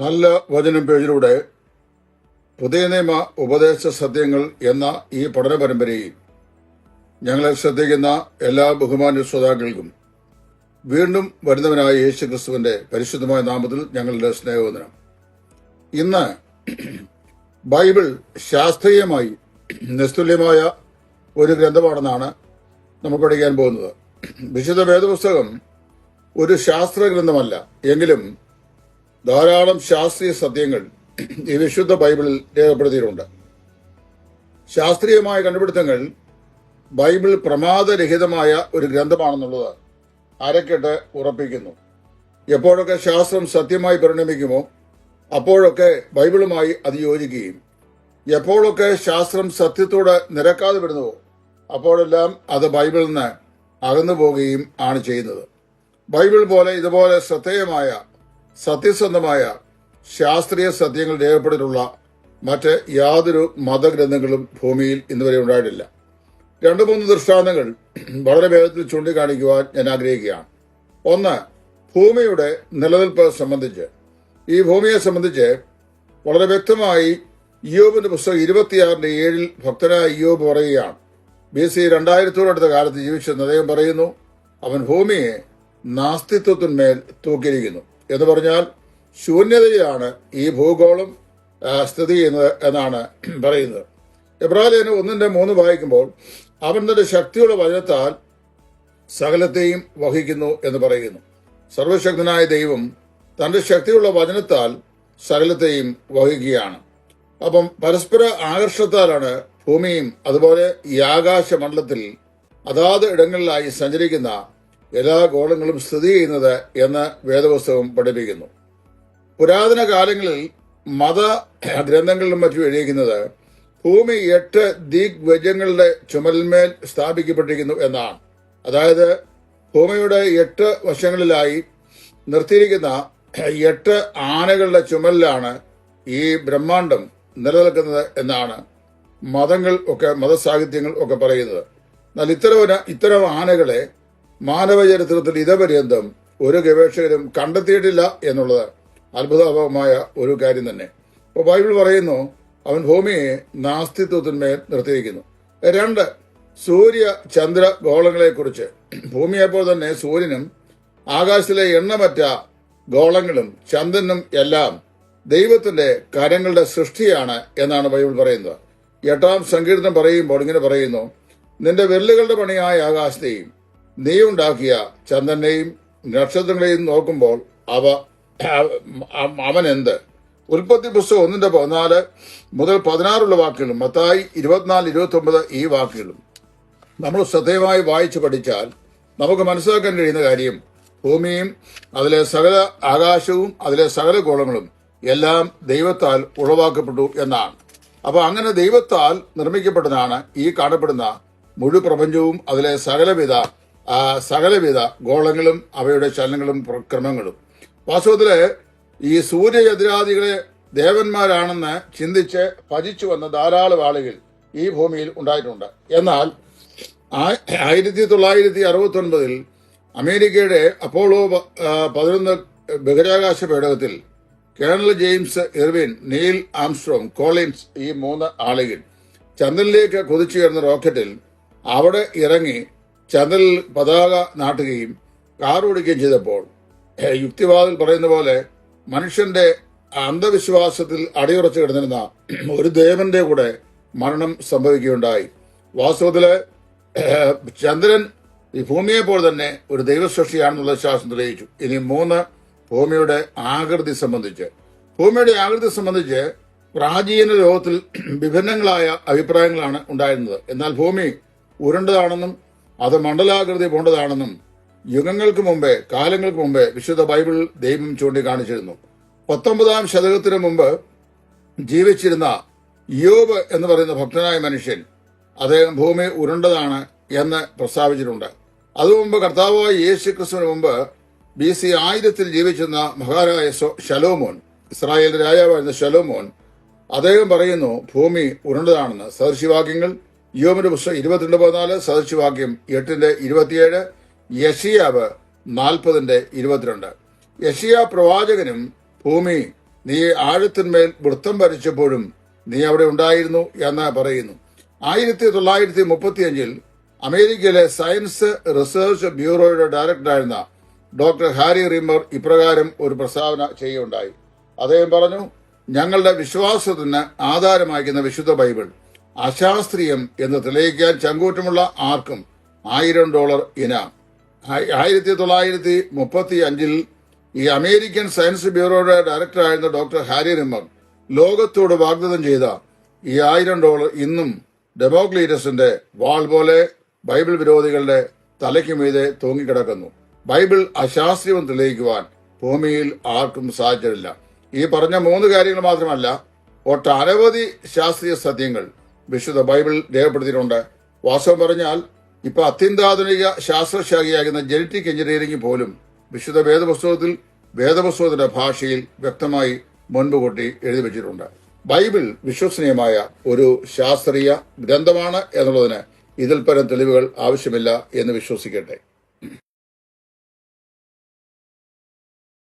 നല്ല വചനം പേജിലൂടെ പുതിയ നിയമ ഉപദേശ സത്യങ്ങൾ എന്ന ഈ പഠന പരമ്പരയിൽ ഞങ്ങളെ ശ്രദ്ധിക്കുന്ന എല്ലാ ബഹുമാന്യ ശ്രോതാക്കൾക്കും വീണ്ടും വരുന്നവനായ യേശു ക്രിസ്തുവിന്റെ പരിശുദ്ധമായ നാമത്തിൽ ഞങ്ങളുടെ സ്നേഹവന്ദനം. ഇന്ന് ബൈബിൾ ശാസ്ത്രീയമായി നിസ്തുല്യമായ ഒരു ഗ്രന്ഥമാണെന്നാണ് നമ്മൾ പഠിക്കാൻ പോകുന്നത്. വിശുദ്ധ വേദപുസ്തകം ഒരു ശാസ്ത്ര ഗ്രന്ഥമല്ല എങ്കിലും ധാരാളം ശാസ്ത്രീയ സത്യങ്ങൾ ഈ വിശുദ്ധ ബൈബിളിൽ രേഖപ്പെടുത്തിയിട്ടുണ്ട്. ശാസ്ത്രീയമായ കണ്ടുപിടുത്തങ്ങൾ ബൈബിൾ പ്രമാദരഹിതമായ ഒരു ഗ്രന്ഥമാണെന്നുള്ളത് അരക്കെട്ട് ഉറപ്പിക്കുന്നു. എപ്പോഴൊക്കെ ശാസ്ത്രം സത്യമായി പരിണമിക്കുമോ അപ്പോഴൊക്കെ ബൈബിളുമായി അത് യോജിക്കുകയും എപ്പോഴൊക്കെ ശാസ്ത്രം സത്യത്തോട് നിരക്കാതെ വിടുന്നുവോ അപ്പോഴെല്ലാം അത് ബൈബിളിൽ നിന്ന് അകന്നു പോവുകയും ആണ് ചെയ്യുന്നത്. ബൈബിൾ പോലെ ഇതുപോലെ ശ്രദ്ധേയമായ സത്യസന്ധമായ ശാസ്ത്രീയ സത്യങ്ങൾ രേഖപ്പെട്ടിട്ടുള്ള മറ്റ് യാതൊരു മതഗ്രന്ഥങ്ങളും ഭൂമിയിൽ ഇന്നുവരെ ഉണ്ടായിട്ടില്ല. രണ്ട് മൂന്ന് ദൃഷ്ടാന്തങ്ങൾ വളരെ വേഗത്തിൽ ചൂണ്ടിക്കാണിക്കുവാൻ ഞാൻ ആഗ്രഹിക്കുകയാണ്. ഒന്ന് ഭൂമിയുടെ നിലനിൽപ്പ് സംബന്ധിച്ച്. ഈ ഭൂമിയെ സംബന്ധിച്ച് വളരെ വ്യക്തമായി ഇയോബിന്റെ പുസ്തകം ഇരുപത്തിയാറിന്റെ ഏഴിൽ ഭക്തനായ ഇയോബ് പറയുകയാണ്. ബി സി രണ്ടായിരത്തോടടുത്ത കാലത്ത് ജീവിച്ചെന്ന് അദ്ദേഹം പറയുന്നു അവൻ ഭൂമിയെ നാസ്തിത്വത്തിന്മേൽ തൂക്കിയിരിക്കുന്നു. എന്ന് പറഞ്ഞാൽ ശൂന്യതയിലാണ് ഈ ഭൂഗോളം സ്ഥിതി ചെയ്യുന്നത് എന്നാണ് പറയുന്നത്. എബ്രാലേന് ഒന്നിന്റെ മൂന്ന് വായിക്കുമ്പോൾ അവൻ തന്റെ ശക്തിയുടെ വചനത്താൽ സകലത്തെയും വഹിക്കുന്നു എന്ന് പറയുന്നു. സർവശക്തനായ ദൈവം തന്റെ ശക്തിയുള്ള വചനത്താൽ സകലത്തെയും വഹിക്കുകയാണ്. അപ്പം പരസ്പര ആകർഷത്താലാണ് ഭൂമിയും അതുപോലെ ഈ ആകാശമണ്ഡലത്തിൽ അതാത് ഇടങ്ങളിലായി സഞ്ചരിക്കുന്ന എല്ലാ ഗോളങ്ങളും സ്ഥിതി ചെയ്യുന്നത് എന്ന് വേദപുസ്തകം പഠിപ്പിക്കുന്നു. പുരാതന കാലങ്ങളിൽ മത ഗ്രന്ഥങ്ങളിലും മറ്റും എഴുതിയിരിക്കുന്നത് ഭൂമി എട്ട് ദിഗ്വജങ്ങളുടെ ചുമലിന്മേൽ സ്ഥാപിക്കപ്പെട്ടിരിക്കുന്നു എന്നാണ്. അതായത് ഭൂമിയുടെ എട്ട് വശങ്ങളിലായി നിർത്തിയിരിക്കുന്ന എട്ട് ആനകളുടെ ചുമലിലാണ് ഈ ബ്രഹ്മാണ്ടം നിലനിൽക്കുന്നത് എന്നാണ് മതങ്ങൾ ഒക്കെ മതസാഹിത്യങ്ങൾ ഒക്കെ പറയുന്നത്. എന്നാൽ ഇത്തരം ഇത്തരം ആനകളെ മാനവ ചരിത്രത്തിൽ ഇതപര്യന്തം ഒരു ഗവേഷകരും കണ്ടെത്തിയിട്ടില്ല എന്നുള്ളത് അത്ഭുതാപകമായ ഒരു കാര്യം തന്നെ. ഇപ്പോൾ ബൈബിൾ പറയുന്നു അവൻ ഭൂമിയെ നാസ്തിത്വത്തിന്മേൽ നിർത്തിയിരിക്കുന്നു. രണ്ട് സൂര്യ ചന്ദ്ര ഗോളങ്ങളെക്കുറിച്ച്. ഭൂമിയെപ്പോൾ തന്നെ സൂര്യനും ആകാശത്തിലെ എണ്ണമറ്റ ഗോളങ്ങളും ചന്ദ്രനും എല്ലാം ദൈവത്തിന്റെ കരങ്ങളുടെ സൃഷ്ടിയാണ് എന്നാണ് ബൈബിൾ പറയുന്നത്. എട്ടാം സങ്കീർത്തനം പറയുമ്പോൾ ഇങ്ങനെ പറയുന്നു നിന്റെ വിരലുകളുടെ പണിയായ ആകാശത്തെയും നീ ഉണ്ടാക്കിയ ചന്ദ്രനെയും നക്ഷത്രങ്ങളെയും നോക്കുമ്പോൾ അവ അവൻ എന്ത് ഉൽപ്പത്തി പുസ്തകം ഒന്നിന്റെ പതിനാല് മുതൽ പതിനാറുള്ള വാക്കുകളും മത്തായി ഇരുപത്തിനാല് ഇരുപത്തി ഒമ്പത് ഈ വാക്കുകളും നമ്മൾ ശ്രദ്ധേയമായി വായിച്ചു പഠിച്ചാൽ നമുക്ക് മനസ്സിലാക്കാൻ കഴിയുന്ന കാര്യം ഭൂമിയും അതിലെ സകല ആകാശവും അതിലെ സകല ഗോളങ്ങളും എല്ലാം ദൈവത്താൽ ഉളവാക്കപ്പെട്ടു എന്നാണ്. അപ്പോൾ അങ്ങനെ ദൈവത്താൽ നിർമ്മിക്കപ്പെട്ടതാണ് ഈ കാണപ്പെടുന്ന മുഴുപ്രപഞ്ചവും അതിലെ സകലവിധ സകലവിധ ഗോളങ്ങളും അവയുടെ ചലനങ്ങളും ക്രമങ്ങളും വാസ്തവത്തിൽ ഈ എതിരാദികളെ ദേവന്മാരാണെന്ന് ചിന്തിച്ച് ഭജിച്ചു വന്ന ധാരാളം ആളുകൾ ഈ ഭൂമിയിൽ ഉണ്ടായിട്ടുണ്ട്. എന്നാൽ ആയിരത്തി തൊള്ളായിരത്തി അറുപത്തി ഒൻപതിൽ അമേരിക്കയുടെ അപ്പോളോ പതിനൊന്ന് ബഹിരാകാശ പേടകത്തിൽ colonel James Irwin Neil Armstrong Collins ഈ മൂന്ന് ആളുകൾ ചന്ദ്രനിലേക്ക് കുതിച്ചുയർന്ന റോക്കറ്റിൽ അവിടെ ഇറങ്ങി ചന്ദ്രനിൽ പതാക നാട്ടുകയും കാറോടിക്കുകയും ചെയ്തപ്പോൾ യുക്തിവാദിൽ പറയുന്ന പോലെ മനുഷ്യന്റെ അന്ധവിശ്വാസത്തിൽ അടിയുറച്ചു കിടന്നിരുന്ന ഒരു ദേവന്റെ കൂടെ മരണം സംഭവിക്കുകയുണ്ടായി. വാസ്തവത്തിൽ ചന്ദ്രൻ ഈ ഭൂമിയെ പോലെ തന്നെ ഒരു ദൈവസൃഷ്ടിയാണെന്നുള്ള ശാസ്ത്രം തെളിയിച്ചു. ഇനി മൂന്ന് ഭൂമിയുടെ ആകൃതി സംബന്ധിച്ച്. ഭൂമിയുടെ ആകൃതി സംബന്ധിച്ച് പ്രാചീന ലോകത്തിൽ വിഭിന്നങ്ങളായ അഭിപ്രായങ്ങളാണ് ഉണ്ടായിരുന്നത്. എന്നാൽ ഭൂമി ഉരുണ്ടതാണെന്നും അത് മണ്ഡലാകൃതി പോണ്ടതാണെന്നും യുഗങ്ങൾക്ക് മുമ്പേ കാലങ്ങൾക്ക് മുമ്പേ വിശുദ്ധ ബൈബിൾ ദൈവം ചൂണ്ടിക്കാണിച്ചിരുന്നു. പത്തൊമ്പതാം ശതകത്തിന് മുമ്പ് ജീവിച്ചിരുന്ന യോബ് എന്ന് പറയുന്ന ഭക്തനായ മനുഷ്യൻ അദ്ദേഹം ഭൂമി ഉരുണ്ടതാണ് എന്ന് പ്രസ്താവിച്ചിട്ടുണ്ട്. അതുമുമ്പ് കർത്താവായ യേശു ക്രിസ്തുവിന് മുമ്പ് ബി സി ആയിരത്തിൽ ജീവിച്ചിരുന്ന മഹാരായ ശലോമോൻ ഇസ്രായേലിന്റെ രാജാവായിരുന്ന ശലോമോൻ അദ്ദേഹം പറയുന്നു ഭൂമി ഉരുണ്ടതാണെന്ന്. സദൃശിവാക്യങ്ങൾ യോമിന്റെ പുസ്തകം ഇരുപത്തിരണ്ട് പതിനാല് സദശിവാക്യം എട്ടിന്റെ ഇരുപത്തിയേഴ് യഷിയാവ് നാൽപ്പതിന്റെ ഇരുപത്തിരണ്ട്. യഷിയ പ്രവാചകനും ഭൂമി നീ ആഴത്തിന്മേൽ വൃത്തം വരച്ചപ്പോഴും നീ അവിടെ ഉണ്ടായിരുന്നു എന്ന് പറയുന്നു. ആയിരത്തി തൊള്ളായിരത്തി മുപ്പത്തിയഞ്ചിൽ അമേരിക്കയിലെ സയൻസ് റിസർച്ച് ബ്യൂറോയുടെ ഡയറക്ടറായിരുന്ന ഡോക്ടർ ഹാരി റിമർ ഇപ്രകാരം ഒരു പ്രസ്താവന ചെയ്യുകയുണ്ടായി. അദ്ദേഹം പറഞ്ഞു ഞങ്ങളുടെ വിശ്വാസത്തിന് ആധാരമാക്കുന്ന വിശുദ്ധ ബൈബിൾ അശാസ്ത്രീയം എന്ന് തെളിയിക്കാൻ ചങ്കൂറ്റമുള്ള ആർക്കും ആയിരം ഡോളർ ഇനാം. ആയി- ആയിരത്തി തൊള്ളായിരത്തി മുപ്പത്തി അഞ്ചിൽ ഈ അമേരിക്കൻ സയൻസ് ബ്യൂറോയുടെ ഡയറക്ടറായിരുന്ന ഡോക്ടർ ഹാരി റിമർ ലോകത്തോട് വാഗ്ദാനം ചെയ്ത ഈ ആയിരം ഡോളർ ഇന്നും ഡെമോക്ലീറ്റസിന്റെ വാൾ പോലെ ബൈബിൾ വിരോധികളുടെ തലയ്ക്ക് മീതെ തൂങ്ങിക്കിടക്കുന്നു. ബൈബിൾ അശാസ്ത്രീയം തെളിയിക്കുവാൻ ഭൂമിയിൽ ആർക്കും സാധ്യതയില്ല. ഈ പറഞ്ഞ മൂന്ന് കാര്യങ്ങൾ മാത്രമല്ല ഒട്ടനവധി ശാസ്ത്രീയ സത്യങ്ങൾ വിശുദ്ധ ബൈബിൾ രേഖപ്പെടുത്തിയിട്ടുണ്ട്. വാസ്തവം പറഞ്ഞാൽ ഇപ്പൊ അത്യന്താധുനിക ശാസ്ത്രശാഖയാകുന്ന ജനറ്റിക് എഞ്ചിനീയറിംഗ് പോലും വിശുദ്ധ വേദപുസ്തകത്തിൽ വേദപുസ്തകത്തിന്റെ ഭാഷയിൽ വ്യക്തമായി മുൻപ് കൂട്ടി എഴുതി വെച്ചിട്ടുണ്ട്. ബൈബിൾ വിശ്വസനീയമായ ഒരു ശാസ്ത്രീയ ഗ്രന്ഥമാണ് എന്നുള്ളതിന് ഇതിൽ പരം തെളിവുകൾ ആവശ്യമില്ല എന്ന് വിശ്വസിക്കട്ടെ.